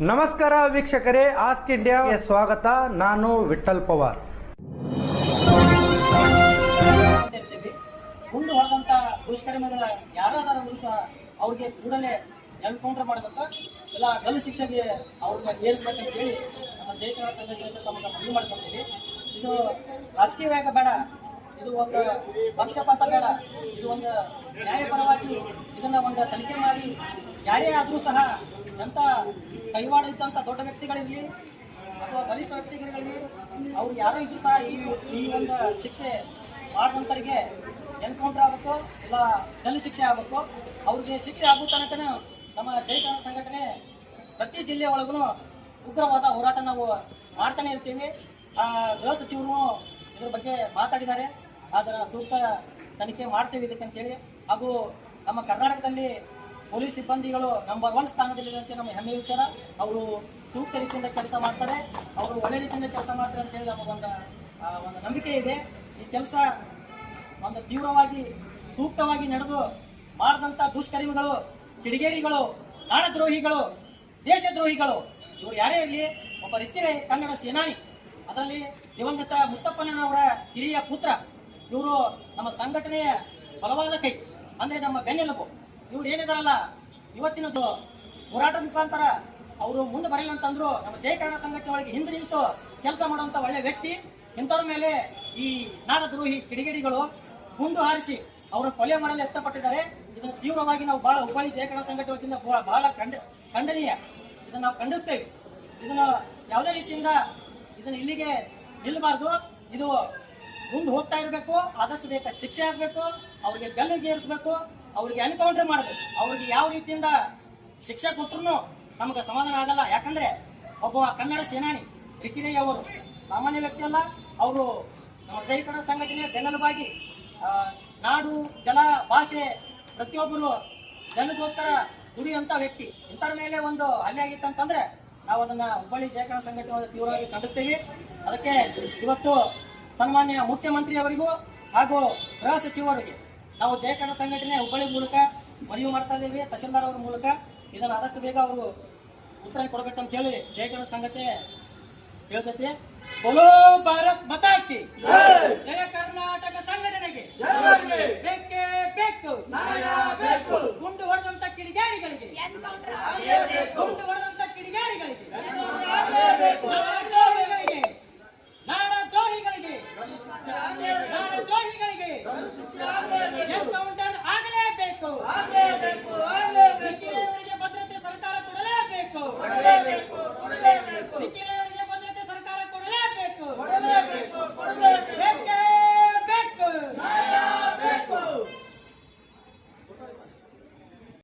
ನಮಸ್ಕಾರ ವೀಕ್ಷಕರೇ, ಆಸ್ಕ್ ಇಂಡಿಯಾಗೆ ಸ್ವಾಗತ. ನಾನು ವಿಠಲ್ ಪವಾರ್. ಗುಂಡು ಹೊಡೆದಂತ ದುಷ್ಕರ್ಮಿಗಳ ಯಾರಾದರೂ ಸಹ ಅವ್ರಿಗೆ ಕೂಡಲೇ ಎನ್ಕೌಂಟರ್ ಮಾಡಬೇಕು? ಇಲ್ಲ ಗಲ್ಲು ಶಿಕ್ಷೆಗೆ ಅವ್ರಿಗೆ ಏರಿಸ್ಬೇಕಂತ ಹೇಳಿ ನಮ್ಮ ಜೈಕರ ಸಂಘಟನೆಯಿಂದ ತಮ್ಮನ್ನು ಮನವಿ ಮಾಡ್ಕೊತೀವಿ ಇದು ರಾಜಕೀಯವಾಗಿ ಬೇಡ. ಇದು ಒಂದು ಪಕ್ಷಪಾತ ಬೇಡ. ಇದು ಒಂದು ನ್ಯಾಯಪರವಾಗಿ ಇದನ್ನ ಒಂದು ತನಿಖೆ ಮಾಡಿ, ಯಾರೇ ಆದರೂ ಸಹ ಎಂಥ ಕೈವಾಡ ಇದ್ದಂಥ ದೊಡ್ಡ ವ್ಯಕ್ತಿಗಳಿರಲಿ ಅಥವಾ ಬಲಿಷ್ಠ ವ್ಯಕ್ತಿಗಳಿರಲಿ ಅವ್ರು ಯಾರೋ ಇದ್ರು ಸಹ ಈ ಈ ಒಂದು ಶಿಕ್ಷೆ ಮಾಡಿದಂಥವ್ರಿಗೆ ಎನ್ಕೌಂಟರ್ ಆಗಬೇಕು ಇಲ್ಲ ಗಲ್ಲು ಶಿಕ್ಷೆ ಆಗಬೇಕು. ಅವ್ರಿಗೆ ಶಿಕ್ಷೆ ಆಗೋ ತನಕನೂ ನಮ್ಮ ಜಯಕರಣ ಸಂಘಟನೆ ಪ್ರತಿ ಜಿಲ್ಲೆ ಒಳಗೂ ಉಗ್ರವಾದ ಹೋರಾಟ ನಾವು ಮಾಡ್ತಾನೆ ಇರ್ತೀವಿ. ಆ, ಗೃಹ ಸಚಿವರು ಇದ್ರ ಬಗ್ಗೆ ಮಾತಾಡಿದ್ದಾರೆ. ಅದರ ಸೂಕ್ತ ತನಿಖೆ ಮಾಡ್ತೇವೆ ಇದಕ್ಕೆ ಅಂತೇಳಿ. ಹಾಗೂ ನಮ್ಮ ಕರ್ನಾಟಕದಲ್ಲಿ ಪೊಲೀಸ್ ಸಿಬ್ಬಂದಿಗಳು ನಂಬರ್ ಒನ್ ಸ್ಥಾನದಲ್ಲಿದೆ ಅಂತ ನಮ್ಮ ಹೆಮ್ಮೆ ವಿಚಾರ. ಅವರು ಸೂಕ್ತ ರೀತಿಯಿಂದ ಕೆಲಸ ಮಾಡ್ತಾರೆ. ಅವರು ಒಳ್ಳೆ ರೀತಿಯಿಂದ ಕೆಲಸ ಮಾಡ್ತಾರೆ ಅಂತ ಹೇಳಿ ನಮಗೊಂದು ಒಂದು ನಂಬಿಕೆ ಇದೆ. ಈ ಕೆಲಸ ಒಂದು ತೀವ್ರವಾಗಿ, ಸೂಕ್ತವಾಗಿ ನಡೆದು ಮಾಡಿದಂಥ ದುಷ್ಕರ್ಮಿಗಳು, ಕಿಡಿಗೇಡಿಗಳು, ನಾಡದ್ರೋಹಿಗಳು, ದೇಶದ್ರೋಹಿಗಳು, ಇವರು ಯಾರೇ ಇರಲಿ, ಒಬ್ಬ ರೀತಿ ಕನ್ನಡ ಸೇನಾನಿ. ಅದರಲ್ಲಿ ದಿವಂಗತ ಮುತ್ತಪ್ಪನವರ ಕಿರಿಯ ಪುತ್ರ. ಇವರು ನಮ್ಮ ಸಂಘಟನೆಯ ಬಲವಾದ ಕೈ. ಅಂದರೆ ನಮ್ಮ ಬೆನ್ನೆಲುಬು. ಇವ್ರು ಏನಿದಾರಲ್ಲ, ಇವತ್ತಿನ ಹೋರಾಟ ಮುಖಾಂತರ ಅವರು ಮುಂದೆ ಬರಲಿಲ್ಲ ಅಂತಂದ್ರು ನಮ್ಮ ಜಯಕರಣ ಸಂಘಟನೆ ಒಳಗೆ ಹಿಂದೆ ನಿಂತು ಕೆಲಸ ಮಾಡುವಂತ ಒಳ್ಳೆ ವ್ಯಕ್ತಿ. ಇಂಥವ್ರ ಮೇಲೆ ಈ ನಾಡದ್ರೋಹಿ ಕಿಡಿಗಿಡಿಗಳು ಗುಂಡು ಹಾರಿಸಿ ಅವರು ಕೊಲೆ ಮಾಡಲು ಎತ್ತಪಟ್ಟಿದ್ದಾರೆ ಇದನ್ನು ತೀವ್ರವಾಗಿ ನಾವು ಬಹಳ ಹುಬ್ಬಳ್ಳಿ ಜಯಕರಣ ಸಂಘಟನೆ ವತಿಯಿಂದ ಬಹಳ- ಬಹಳ ಖಂಡ, ಖಂಡನೀಯ. ಇದನ್ನು ನಾವು ಖಂಡಿಸ್ತೇವೆ. ಇದನ್ನು ಯಾವುದೇ ರೀತಿಯಿಂದ ಇದನ್ನ ಇಲ್ಲಿಗೆ ನಿಲ್ಲಬಾರ್ದು. ಇದು ಮುಂದೆ ಹೋಗ್ತಾ ಇರಬೇಕು. ಆದಷ್ಟು ಬೇಗ ಶಿಕ್ಷೆ ಆಗಬೇಕು. ಅವ್ರಿಗೆ ಗಲ್ಲಿಗೆ ಏರಿಸಬೇಕು ಅವ್ರಿಗೆ ಎನ್ಕೌಂಟರ್ ಮಾಡಬೇಕು. ಅವ್ರಿಗೆ ಯಾವ ರೀತಿಯಿಂದ ಶಿಕ್ಷೆ ಕೊಟ್ಟರು ನಮಗೆ ಸಮಾಧಾನ ಆಗಲ್ಲ. ಯಾಕಂದ್ರೆ ಒಬ್ಬ ಕನ್ನಡ ಸೇನಾನಿ ರಿಕಿರಯ್ಯ ಅವರು ಸಾಮಾನ್ಯ ವ್ಯಕ್ತಿ ಅಲ್ಲ. ಅವರು ನಮ್ಮ ಜೈಕರಣ ಸಂಘಟನೆ ಬೆನ್ನೆಲುಬಾಗಿ ನಾಡು, ಜಲ, ಭಾಷೆ ಪ್ರತಿಯೊಬ್ಬರು ಜನಗೋಸ್ಕರ ದುಡಿಯುವಂತ ವ್ಯಕ್ತಿ. ಇಂಥರ ಮೇಲೆ ಒಂದು ಹಲ್ಲೆ ಆಗಿತ್ತು ಅಂತಂದ್ರೆ ನಾವು ಅದನ್ನ ಹುಬ್ಬಳ್ಳಿ ಜಯಕರಣ ಸಂಘಟನೆ ತೀವ್ರವಾಗಿ ಖಂಡಿಸ್ತೀವಿ. ಅದಕ್ಕೆ ಇವತ್ತು ಸನ್ಮಾನ್ಯ ಮುಖ್ಯಮಂತ್ರಿಯವರಿಗೂ ಹಾಗೂ ಗೃಹ ಸಚಿವರಿಗೆ ನಾವು ಜಯ ಕನ್ನಡ ಸಂಘಟನೆ ಹುಬ್ಬಳ್ಳಿ ಮೂಲಕ ಮನವಿ ಮಾಡ್ತಾ ಇದ್ದೀವಿ ತಹಶೀಲ್ದಾರ್ ಅವ್ರ ಮೂಲಕ. ಇದನ್ನು ಆದಷ್ಟು ಬೇಗ ಅವರು ಉತ್ತರ ಕೊಡ್ಬೇಕಂತ ಹೇಳಿ ಕನ್ನಡ ಸಂಘಟನೆ ಹೇಳ್ತೈತಿ. ಬೋಲೋ ಭಾರತ್ ಮತಾಕಿ ಜಯ ಕರ್ನಾಟಕ ಸಂಘಟನೆಗೆ ಬೇಕೇ ಬೇಕು. ಗುಂಡು ಹೊಡೆದಂತ ಕಿಡಿಗೇಡಿಗಳಿಗೆ ಗುಂಡು ಹೊಡೆದಂತ ಕಿಡಿಗೇಡಿಗಳಿಗೆ ನಾಡದ್ರೋಹಿಗಳಿಗೆ ನಾಡದ್ರೋಹಿಗಳಿಗೆ ನಾಡದ್ರೋಹಿಗಳಿಗೆ ಎನ್ಕೌಂಟರ್ ಆಗಲೇಬೇಕು. ನಿಖಿಲೆಯವರಿಗೆ ಭದ್ರತೆ ಸರ್ಕಾರ ಕೊಡಲೇಬೇಕು. ನಿಖಿಲೆಯವರಿಗೆ